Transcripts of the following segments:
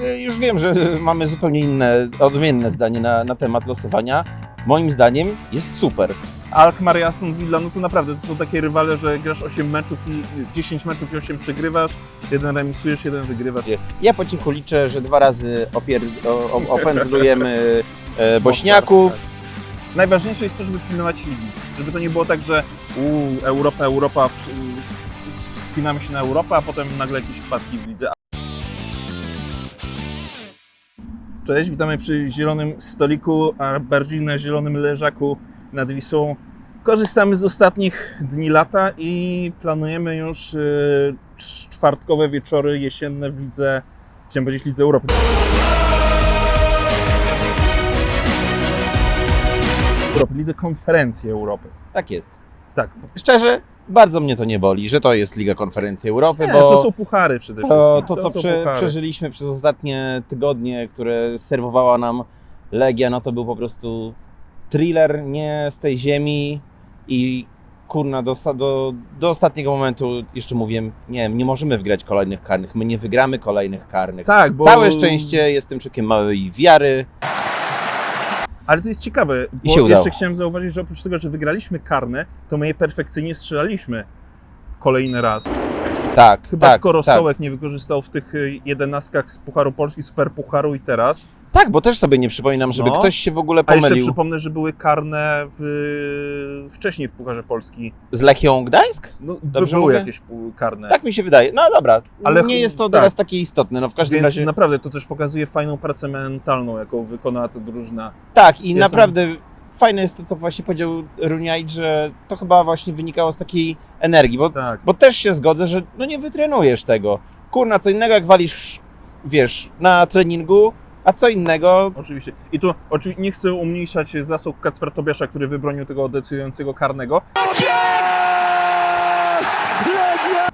y, już wiem, że mamy zupełnie inne, odmienne zdanie na, na temat losowania. Moim zdaniem jest super. Alkmaar i Aston Villa, no to naprawdę to są takie rywale, że grasz 8 meczów i 10 meczów i 8 przegrywasz, jeden remisujesz, jeden wygrywasz. Ja po cichu liczę, że dwa razy opier, o, o, opędzlujemy e, Bośniaków. Najważniejsze jest to, żeby pilnować ligi. Żeby to nie było tak, że u Europa, Europa, spinamy się na Europę, a potem nagle jakieś wpadki w lidze. Cześć, witamy przy zielonym stoliku, a bardziej na zielonym leżaku nad Wisłą. Korzystamy z ostatnich dni lata i planujemy już y, cz- czwartkowe wieczory jesienne w lidze, chciałem powiedzieć Lidze Europy. Europy, Lidze Konferencji Europy. Tak jest. Tak, Szczerze, bardzo mnie to nie boli, że to jest Liga Konferencji Europy, nie, bo to są puchary przede to, wszystkim. to co prze, przeżyliśmy przez ostatnie tygodnie, które serwowała nam Legia, no to był po prostu thriller nie z tej ziemi i kurna, do, do, do ostatniego momentu jeszcze mówiłem, nie, nie możemy wygrać kolejnych karnych, my nie wygramy kolejnych karnych. Tak, bo... Całe szczęście jestem człowiekiem małej wiary. Ale to jest ciekawe, I bo się udało. jeszcze chciałem zauważyć, że oprócz tego, że wygraliśmy karne, to my je perfekcyjnie strzelaliśmy kolejny raz. Tak, Chyba tak, tylko tak. Rosołek nie wykorzystał w tych y, jedenastkach z Pucharu Polski, Super Pucharu i teraz. Tak, bo też sobie nie przypominam, żeby No. ktoś się w ogóle A jeszcze pomylił przypomnę, że były karne w, wcześniej w Pucharze Polski. z Lechią Gdańsk? No, Dobrze były mówię? jakieś karne. Tak mi się wydaje. No dobra, Ale nie ch- jest to tak. teraz takie istotne. No w każdym Więc razie. naprawdę to też pokazuje fajną pracę mentalną, jaką wykonała ta drużyna. Tak, i Jestem- naprawdę fajne jest to, co właśnie powiedział Runiajt, że to chyba właśnie wynikało z takiej energii, bo, Tak. bo też się zgodzę, że no nie wytrenujesz tego. Kurna, co innego jak walisz, wiesz, na treningu, a co innego. Oczywiście. I tu oczywiście nie chcę umniejszać zasług Kacpra Tobiasza, który wybronił tego decydującego karnego.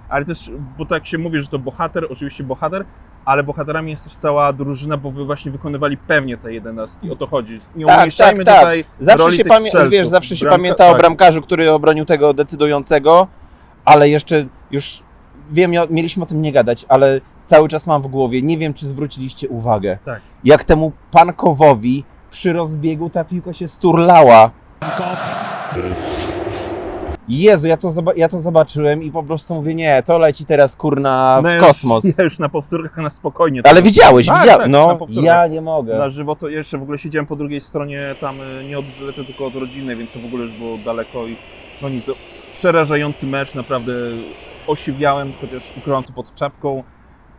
Ale też, bo tak się mówi, że to bohater, oczywiście bohater, ale bohaterami jest też cała drużyna, bo wy właśnie wykonywali pewnie te jedenastki. O to chodzi. Nie Tak, umniejszajmy tak, tak. tutaj Zawsze roli się, tych strzelców. wiesz, zawsze się Bramka- pamięta o tak. bramkarzu, który obronił tego decydującego, ale jeszcze już wiem, mieliśmy o tym nie gadać, ale cały czas mam w głowie, nie wiem, czy zwróciliście uwagę, Tak. jak temu Pankowowi przy rozbiegu ta piłka się sturlała. Jezu, ja to, ja to zobaczyłem i po prostu mówię, nie, to leci teraz kurna w No już- kosmos. Ja już na powtórkach na spokojnie. Ale to- widziałeś, Tak, widziałeś. tak, no, ja nie mogę. Na żywo to jeszcze w ogóle siedziałem po drugiej stronie tam y, nie od żylety, tylko od rodziny, więc to w ogóle już było daleko i no nic, to przerażający mecz, naprawdę osiwiałem, chociaż ukryłam to pod czapką.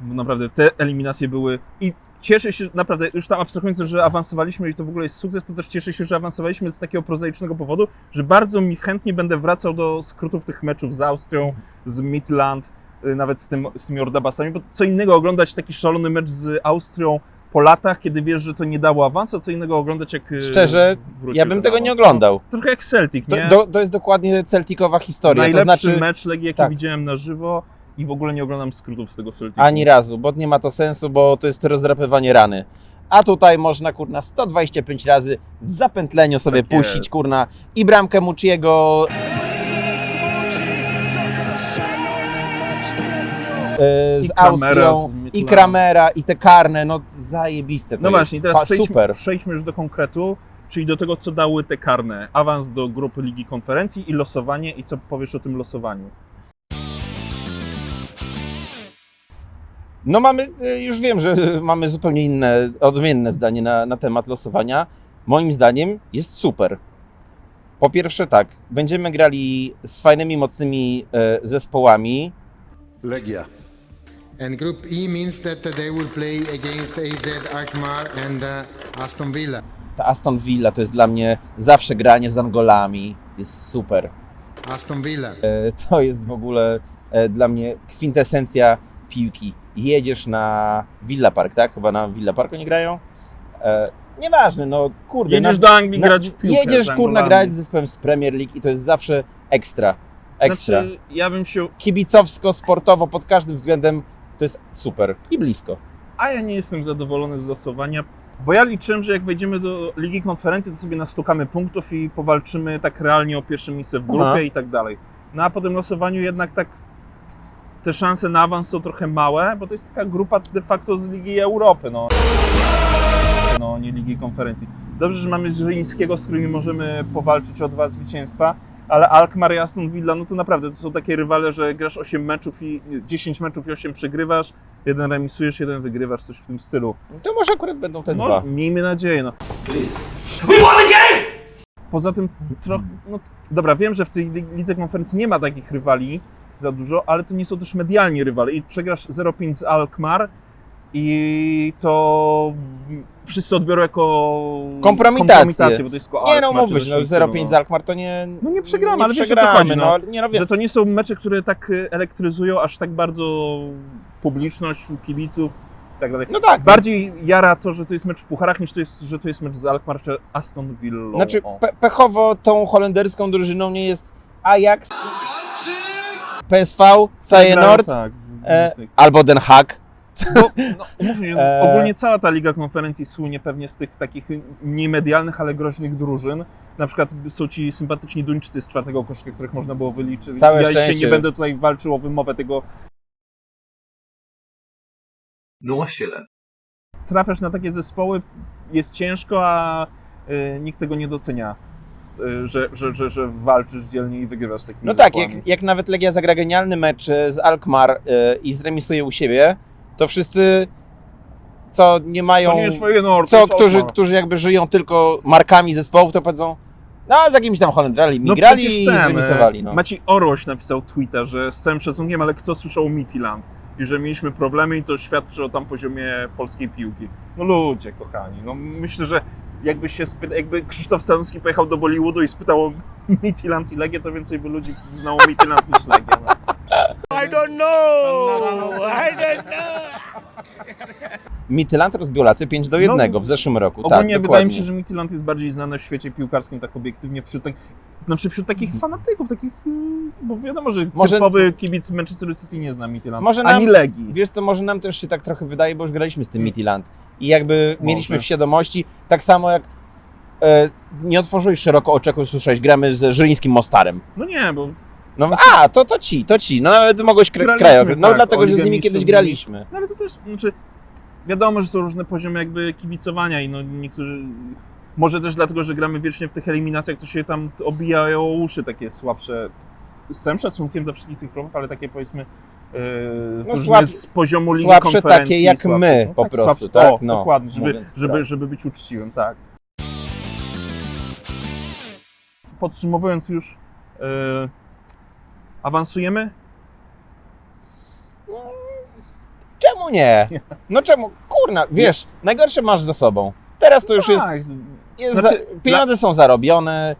Bo naprawdę te eliminacje były i cieszę się, naprawdę już tam abstrahując, że awansowaliśmy i to w ogóle jest sukces, to też cieszę się, że awansowaliśmy z takiego prozaicznego powodu, że bardzo mi chętnie będę wracał do skrótów tych meczów z Austrią, z Midland, y, nawet z, tym, z tymi Ordabasami, bo to co innego oglądać taki szalony mecz z Austrią po latach, kiedy wiesz, że to nie dało awansu, a co innego oglądać jak y, Szczerze, Ja bym tego awans. nie oglądał. No, trochę jak Celtic, To, nie? do, to jest dokładnie Celticowa historia. Najlepszy to znaczy, mecz Legii, jaki tak. widziałem na żywo i w ogóle nie oglądam skrótów z tego Celticu. Ani razu, bo nie ma to sensu, bo to jest rozdrapywanie rany. A tutaj można, kurna, 125 razy w zapętleniu sobie Tak puścić, jest. kurna, i bramkę Muciego. e, I Z Kramera Austrią, z i Midlandu. Kramera, i te karne, no zajebiste to No jest. właśnie, i teraz przejdźmy, Super. przejdźmy już do konkretu, czyli do tego, co dały te karne. Awans do grupy Ligi Konferencji i losowanie. I co powiesz o tym losowaniu? No mamy, y, już wiem, że mamy zupełnie inne, odmienne zdanie na, na temat losowania. Moim zdaniem jest super. Po pierwsze tak, będziemy grali z fajnymi, mocnymi e, zespołami. Legia. And Group E means that they will play against AZ Alkmaar and uh, Aston Villa. Ta Aston Villa to jest dla mnie zawsze granie z Angolami. Jest super. Aston Villa. E, To jest w ogóle e, dla mnie kwintesencja piłki. Jedziesz na Villa Park, tak? Chyba na Villa Parku nie grają? E, Nieważne, no kurde. Jedziesz na- do Anglii na- grać w piłkę Jedziesz kurna grać z zespołem z Premier League i to jest zawsze ekstra. Ekstra. Znaczy, ja bym się... Kibicowsko, sportowo, pod każdym względem to jest super i blisko. A ja nie jestem zadowolony z losowania, bo ja liczyłem, że jak wejdziemy do Ligi Konferencji, to sobie nastukamy punktów i powalczymy tak realnie o pierwsze miejsce w grupie Aha. i tak dalej. No a po tym losowaniu jednak tak te szanse na awans są trochę małe, bo to jest taka grupa de facto z Ligi Europy, no. No, nie Ligi Konferencji. Dobrze, że mamy Żylińskiego, z którymi możemy powalczyć o dwa zwycięstwa, ale Alkmaar i Aston Villa, no to naprawdę to są takie rywale, że grasz 8 meczów i 10 meczów i 8 przegrywasz, jeden remisujesz, jeden wygrywasz, coś w tym stylu. To może akurat będą te Może, dwa. miejmy nadzieję, no. Poza tym trochę, no dobra, wiem, że w tej li- lidze konferencji nie ma takich rywali za dużo, ale to nie są też medialni rywale i przegrasz 0-5 z Alkmaar i to wszyscy odbiorą jako Kompromitację. bo to jest tylko Nie no, Alkmaar, mówmy coś no stylu, 0-5 no. z Alkmaar to nie... No nie przegramy, ale wiesz, o co chodzi, no. Nie, no Że to nie są mecze, które tak y, elektryzują aż tak bardzo publiczność, kibiców i tak dalej. no tak. Bardziej jara to, że to jest mecz w pucharach, niż to jest, że to jest mecz z Alkmaar czy Aston Villa. Znaczy pe pechowo tą holenderską drużyną nie jest Ajax, PSV, Feyenoord Tak, w- w e, albo Den Haag. Bo, no, umówmy się, E. ogólnie cała ta Liga Konferencji słynie pewnie z tych takich niemedialnych, ale groźnych drużyn. Na przykład są ci sympatyczni Duńczycy z czwartego koszyka, których można było wyliczyć. Całe ja się szczęście. nie będę tutaj walczył o wymowę tego. No właściwie. Trafiasz na takie zespoły, jest ciężko, a y, nikt tego nie docenia. Y, że, że, że, że walczysz dzielnie i wygrywasz z takimi No tak, zespołami. jak, jak nawet Legia zagra genialny mecz e, z Alkmaar e, i zremisuje u siebie, to wszyscy, co nie mają... To nie jest Feyenoord, to co, jest którzy, którzy jakby żyją tylko markami zespołów, to powiedzą, no z jakimiś tam Holendrali mi No grali przecież i ten, zremisowali. No. Maciej Oroś napisał tweeta, że z całym szacunkiem, ale kto słyszał o Midtjylland? I że mieliśmy problemy i to świadczy o tam poziomie polskiej piłki. No ludzie, kochani, no myślę, że jakby się spyta, jakby Krzysztof Stanowski pojechał do Bollywoodu i spytał o Midtjylland i Legię, to więcej by ludzi znało Midtjylland niż Legię. No. Midtjylland rozbił Lację 5 do 1 No, w zeszłym roku. Ogólnie tak, wydaje mi się, że Midtjylland jest bardziej znany w świecie piłkarskim tak obiektywnie, wśród, tak, znaczy wśród takich fanatyków, takich, mm, bo wiadomo, że Może- typowy kibic Manchester City nie zna Midtjylland, Może ani nam- Legii. Wiesz co, może nam też się tak trochę wydaje, bo już graliśmy z tym Midtjylland. I jakby Może. mieliśmy w świadomości, tak samo jak e, nie otworzyłeś szeroko oczeku, słyszałeś, gramy z Żylińskim Mostarem. No nie, bo No a, to, to ci, to ci. No nawet mogłeś Graliśmy, krajok. No tak, dlatego, że z nimi kiedyś graliśmy. No ale to też, znaczy, wiadomo, że są różne poziomy jakby kibicowania i no niektórzy, może też dlatego, że gramy wiecznie w tych eliminacjach, to się tam obijają o uszy takie słabsze, z całym szacunkiem do wszystkich tych klubów, ale takie powiedzmy No różne słab- z poziomu ligi słabsze konferencji. takie jak my, po prostu, słabsze, tak? O, No, dokładnie, żeby, żeby, prawdę. żeby być uczciwym, tak. Podsumowując już, yy, awansujemy? Czemu nie? No czemu? Kurna, wiesz, najgorsze masz za sobą. Teraz to już jest, Tak. jest Znaczy, za, pieniądze są zarobione,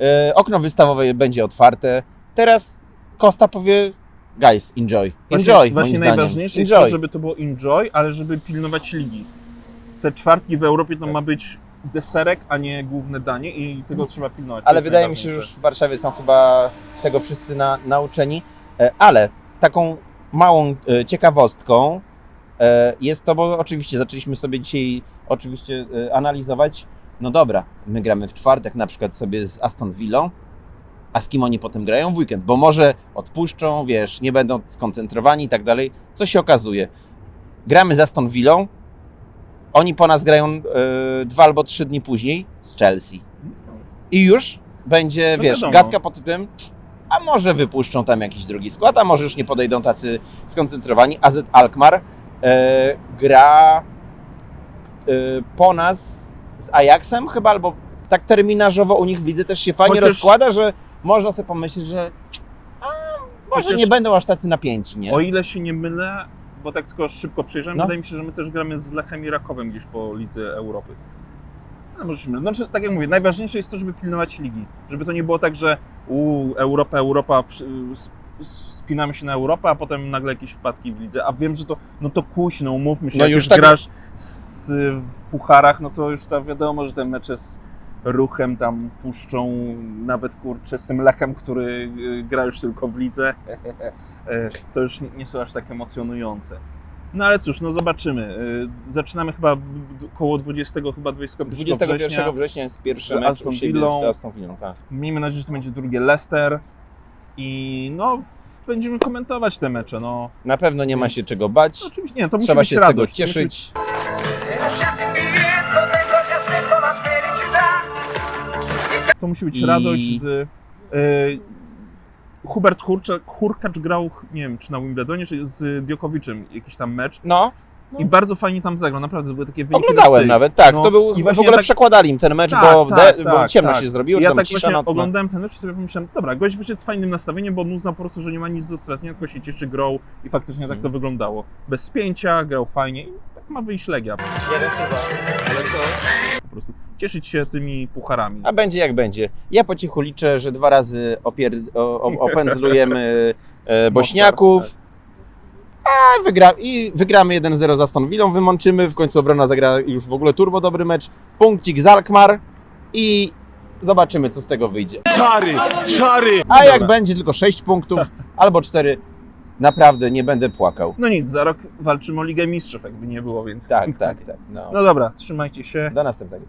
e, okno wystawowe będzie otwarte. Teraz Costa powie, guys, enjoy. Właśnie, Enjoy, właśnie zdaniem. najważniejsze jest enjoy. to, żeby to było enjoy, ale żeby pilnować ligi. Te czwartki w Europie to Tak. ma być deserek, a nie główne danie i tego trzeba pilnować. Ale jest wydaje mi się, że już w Warszawie są chyba tego wszyscy na, nauczeni. E, Ale taką małą e, ciekawostką e, jest to, bo oczywiście zaczęliśmy sobie dzisiaj oczywiście analizować. No dobra, my gramy w czwartek na przykład sobie z Aston Villą, a z kim oni potem grają w weekend? Bo może odpuszczą, wiesz, nie będą skoncentrowani i tak dalej. Co się okazuje? Gramy z Aston Villą, oni po nas grają e, dwa albo trzy dni później z Chelsea. I już będzie, No wiesz, wiadomo. gadka pod tym, a może wypuszczą tam jakiś drugi skład, a może już nie podejdą tacy skoncentrowani. AZ Alkmaar e, gra e, po nas z Ajaxem chyba, albo tak terminarzowo u nich widzę też się fajnie Chociaż- rozkłada, że można sobie pomyśleć, że a, może Chociaż- nie będą aż tacy napięci, nie? O ile się nie mylę, bo tak tylko szybko przejrzałem, No. wydaje mi się, że my też gramy z Lechem i Rakowem gdzieś po Lidze Europy. Ale może się mylę. Znaczy, tak jak mówię, najważniejsze jest to, żeby pilnować ligi. Żeby to nie było tak, że u Europa, Europa, spinamy się na Europę, a potem nagle jakieś wpadki w lidze. A wiem, że to, no to kuś, no umówmy się, No jak już tak- grasz z, w pucharach, no to już ta wiadomo, że te mecze z ruchem tam puszczą nawet kurczę z tym Lechem, który y, gra już tylko w lidze. E, to już nie są aż tak emocjonujące. No ale cóż, no zobaczymy. Y, Zaczynamy chyba koło 20, chyba 21 21 września. września jest pierwszy z mecz Aston Villą. z Aston Villą, tak. Miejmy nadzieję, że to będzie drugie Leicester. I no, będziemy komentować te mecze. No, Na pewno nie ma się czego bać. oczywiście, nie, to musi Trzeba być się z radość. tego musi być- cieszyć. To musi być I- radość z. y, Hubert Hurczak, Hurkacz grał, nie wiem, czy na Wimbledonie, czy z Djokoviczem jakiś tam mecz. No, I bardzo fajnie tam zagrał, naprawdę to były takie wyniki na oglądałem styk. nawet, tak. No, to był, i w właśnie ogóle tak- przekładali im ten mecz, Tak, bo, tak, de, tak, bo ciemno tak. się zrobiło, ja tak cisza właśnie nocna. oglądałem ten mecz i sobie pomyślałem, dobra, gość wyszedł z fajnym nastawieniem, bo on uznał po prostu, że nie ma nic do stracenia, tylko się cieszy grą i faktycznie tak Mhm. to wyglądało. Bez spięcia, grał fajnie i tak ma wyjść Legia. Po prostu cieszyć się tymi pucharami. A będzie jak będzie. Ja po cichu liczę, że dwa razy opier... o, opędzlujemy e, bośniaków. A wygra... I wygramy 1-0 za Villą, wymączymy. W końcu obrona zagra już w ogóle turbo dobry mecz. Punkcik z Alkmaar i zobaczymy, co z tego wyjdzie. Czary, czary! A jak Dobra. będzie tylko 6 punktów albo 4, naprawdę nie będę płakał. No nic, za rok walczymy o Ligę Mistrzów, jakby nie było, więc... Tak, tak, tak. No. No dobra, trzymajcie się. Do następnego.